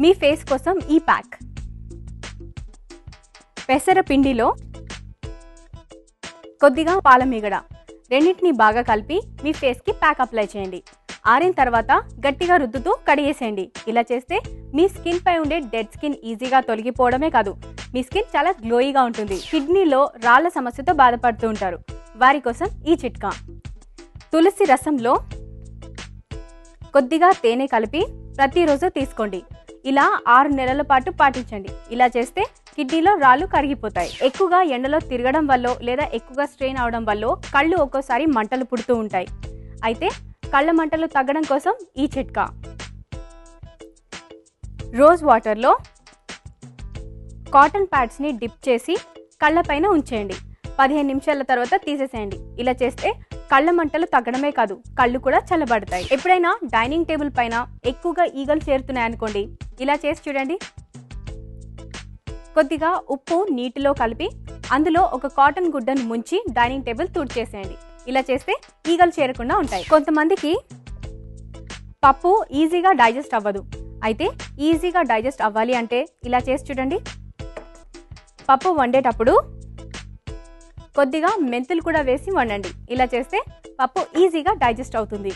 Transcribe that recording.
మీ face కోసం ఈ pack. పెసర పిండిలో కొద్దిగా పాలమీగడ. రెండింటిని బాగా కలిపి మీ ఫేస్కి ప్యాక్ అప్లై చేయండి. ఆరిన తర్వాత గట్టిగా రుద్దుతూ కడిగేసేయండి. ఇలా చేస్తే మీ స్కిన్ పై ఉండే డెడ్ స్కిన్ ఈజీగా తొలగిపోవడమే కాదు మీ స్కిన్ చాలా గ్లోయిగా ఉంటుంది. కిడ్నీలో రాళ్ళ సమస్యతో బాధపడుతూ ఉంటారు. వారి కోసం ఈ చిట్కా. తులసి రసంలో కొద్దిగా తేనె కలిపి ప్రతిరోజు తీసుకోండి. ఇలా ఆరు నెలల పాటు పాటించండి. ఇలా చేస్తే కిడ్నీలో రాళ్ళు కరిగిపోతాయి. ఎక్కువగా ఎండలో తిరగడం వల్ల లేదా ఎక్కువగా స్ట్రెయిన్ అవడం వల్ల కళ్ళు ఒక్కోసారి మంటలు పుడుతూ ఉంటాయి. అయితే కళ్ళ మంటలు తగ్గడం కోసం ఈ చిట్కా. రోజ్ వాటర్లో కాటన్ ప్యాడ్స్ని డిప్ చేసి కళ్ళపైన ఉంచేయండి. పదిహేను నిమిషాల తర్వాత తీసేసేయండి. ఇలా చేస్తే కళ్ళ మంటలు తగ్గడమే కాదు కళ్ళు కూడా చల్లబడతాయి. ఎప్పుడైనా డైనింగ్ టేబుల్ పైన ఎక్కువగా ఈగలు చేరుతున్నాయి అనుకోండి ఇలా చేసి చూడండి. కొద్దిగా ఉప్పు నీటిలో కలిపి అందులో ఒక కాటన్ గుడ్డను ముంచి డైనింగ్ టేబుల్ తుడిచేసేయండి. ఇలా చేస్తే ఈగలు చేరకుండా ఉంటాయి. కొంతమందికి పప్పు ఈజీగా డైజెస్ట్ అవ్వదు. అయితే ఈజీగా డైజెస్ట్ అవ్వాలి అంటే ఇలా చేసి చూడండి. పప్పు వండేటప్పుడు కొద్దిగా మెంతులు కూడా వేసి వండండి. ఇలా చేస్తే పప్పు ఈజీగా డైజెస్ట్ అవుతుంది.